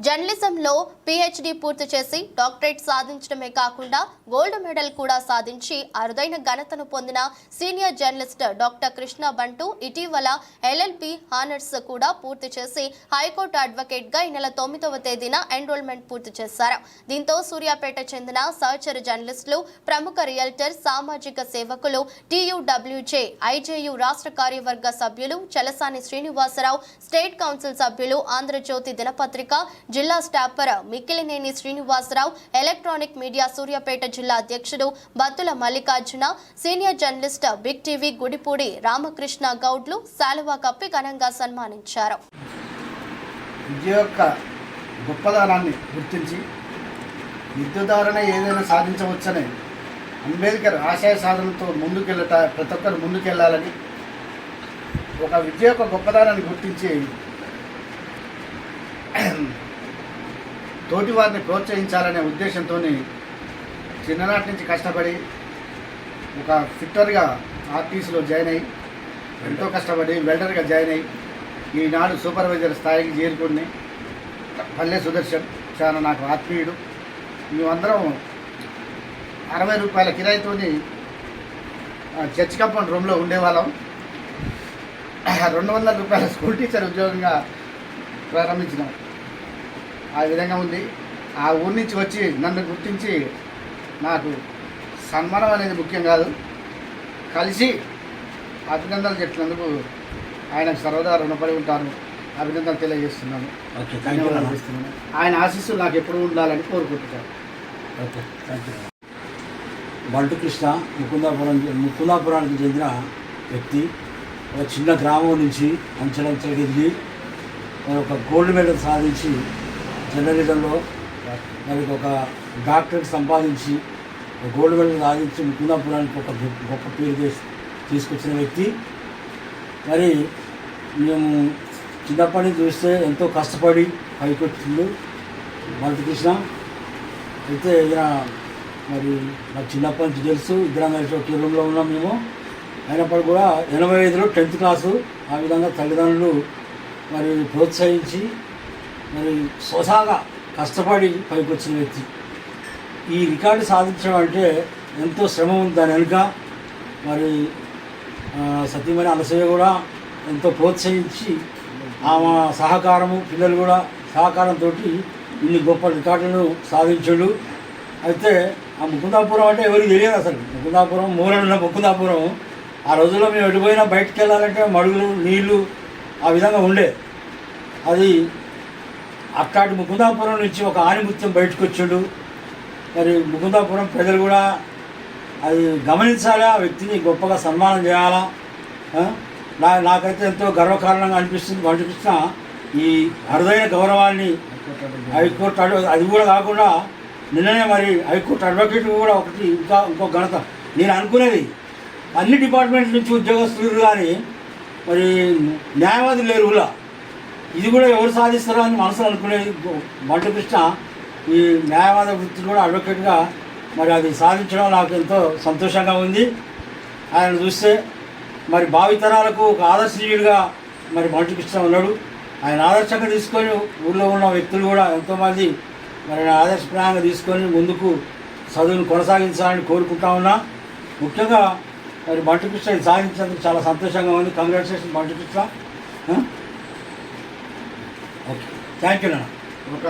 జర్నలిజంలో పిహెచ్డి పూర్తి చేసి డాక్టరేట్ సాధించడమే కాకుండా గోల్డ్ మెడల్ కూడా సాధించి అరుదైన ఘనతను పొందిన సీనియర్ జర్నలిస్ట్ డాక్టర్ కృష్ణ బంటు ఇటీవల ఎల్ఎల్పి హానర్స్ కూడా పూర్తి చేసి హైకోర్టు అడ్వకేట్గా ఈ నెల తొమ్మిదవ తేదీన ఎన్రోల్మెంట్ పూర్తి చేశారు. దీంతో సూర్యాపేట చెందిన సహచర జర్నలిస్టులు ప్రముఖ రియల్టర్ సామాజిక సేవకులు టీయూడబ్ల్యూజే ఐజేయు రాష్ట్ర కార్యవర్గ సభ్యులు చలసాని శ్రీనివాసరావు స్టేట్ కౌన్సిల్ సభ్యులు ఆంధ్రజ్యోతి దినపత్రిక జిల్లా staffer Mikkilineni Srinivasarao electronic media Suryapet జిల్లా అధ్యక్షుడు Battula Mallikarjuna senior journalist Big TV Gudipudi Ramakrishna గౌడ్లు శాలువా కప్పి ఘనంగా సన్మానించారు. గొప్పదనాన్ని గుర్తించి విద్య ఏదైనా సాధించవచ్చని అంబేద్కర్ ఆశయ సాధనతో ముందుకెళ్ళట ప్రతి ఒక్కరు ముందుకెళ్ళాలని ఒక విద్య యొక్క గొప్పదనాన్ని గుర్తించి తోటి వారిని ప్రోత్సహించాలనే ఉద్దేశంతో చిన్ననాటి నుంచి కష్టపడి ఒక ఫిట్టర్గా ఆర్టీసీలో జాయిన్ అయ్యి ఎంతో కష్టపడి వెల్డర్గా జాయిన్ అయ్యి ఈనాడు సూపర్వైజర్ స్థాయికి చేరుకుని పల్లె సుదర్శన్ చాలా నాకు ఆత్మీయుడు. మేమందరం అరవై రూపాయల కిరాయితోని చర్చ్ కంపౌండ్ రూమ్లో ఉండేవాళ్ళం. రెండు వందల రూపాయల స్కూల్ టీచర్ ఉద్యోగంగా ప్రారంభించినాం. ఆ విధంగా ఉంది. ఆ ఊరి నుంచి వచ్చి నన్ను గుర్తించి నాకు సన్మానం అనేది ముఖ్యం కాదు. కలిసి అభినందనలు చెప్పినందుకు ఆయనకు సర్వదా రుణపడి ఉంటాను అభినందనలు తెలియజేస్తున్నాను. ధన్యవాదాలు ఆయన ఆశీస్సులు నాకు ఎప్పుడు ఉండాలని కోరుకుంటున్నాను. ఓకే థ్యాంక్ యూ బంటు కృష్ణ ముకుందాపురం ముకుందాపురానికి చెందిన వ్యక్తి. ఒక చిన్న గ్రామం నుంచి అంచెలంచెలు ఎదిగి ఒక గోల్డ్ మెడల్ సాధించి జర్నలిజంలో మరి ఒక డాక్టరేట్ సంపాదించి ఒక గోల్డ్ మెడల్ సాధించి ముకుందాపురానికి ఒక గొప్ప పేరు చేసి తీసుకొచ్చిన వ్యక్తి. మరి మేము చిన్నప్పటి నుంచి చూస్తే ఎంతో కష్టపడి పైకి వచ్చిండు కృష్ణ అయితే ఈయన మరి నాకు చిన్నప్పటి నుంచి తెలుసు ఇద్దరం కలిసి ఒకే రూమ్లో ఉన్నాం మేము. అయినప్పుడు కూడా ఎనభై ఐదులో టెన్త్ క్లాసు ఆ విధంగా తల్లిదండ్రులు మరి ప్రోత్సహించి మరి స్వసాగా కష్టపడి పైకి వచ్చిన వ్యక్తి. ఈ రికార్డు సాధించడం అంటే ఎంతో శ్రమ ఉంది దాని వెనుక. మరి సత్యమైన సతీమణి అనసూయ కూడా ఎంతో ప్రోత్సహించి ఆమె సహకారము పిల్లలు కూడా సహకారంతో ఇన్ని గొప్ప రికార్డులను సాధించాడు. అయితే ఆ ముకుందాపురం అంటే ఎవరికి తెలియదు అసలు. ముకుందాపురం మూలనున్న ముకుందాపురం ఆ రోజుల్లో మేము ఎటుపోయినా బయటకు వెళ్ళాలంటే మడుగులు నీళ్ళు ఆ విధంగా ఉండే. అది అట్లాంటి ముకుందాపురం నుంచి ఒక ఆణిముత్యం బయటకు వచ్చాడు మరి ముకుందాపురం ప్రజలు కూడా అది గమనించాలి? ఆ వ్యక్తిని గొప్పగా సన్మానం చేయాలా? నా నాకైతే ఎంతో గర్వకారణంగా అనిపిస్తుంది వాటి కృష్ణ ఈ అరుదైన గౌరవాన్ని హైకోర్టు అడ్వ అది కూడా కాకుండా నిన్ననే మరి హైకోర్టు అడ్వకేట్ కూడా ఒకటి ఇంకా ఇంకో ఘనత. నేను అనుకునేది అన్ని డిపార్ట్మెంట్ నుంచి ఉద్యోగస్తులు కానీ మరి న్యాయవాదులు లేరు కూడా ఇది కూడా ఎవరు సాధిస్తారో అని మనసులో అనుకునే మంట కృష్ణ ఈ న్యాయవాద వృత్తి కూడా అడ్వకేట్గా మరి అది సాధించడం నాకు ఎంతో సంతోషంగా ఉంది. ఆయన చూస్తే మరి భావితరాలకు ఒక ఆదర్శనీయుడిగా మరి మంట కృష్ణ ఉన్నాడు. ఆయన ఆదర్శంగా తీసుకొని ఊళ్ళో ఉన్న వ్యక్తులు కూడా ఎంతోమంది మరి ఆదర్శప్రాయంగా తీసుకొని ముందుకు చదువును కొనసాగించాలని కోరుకుంటా ఉన్నా. ముఖ్యంగా మరి బంటు కృష్ణ సాధించినందుకు చాలా సంతోషంగా ఉంది. కంగ్రాచులేషన్ బంటు కృష్ణ. ఓకే. థ్యాంక్ యూ నాన్న. ఒక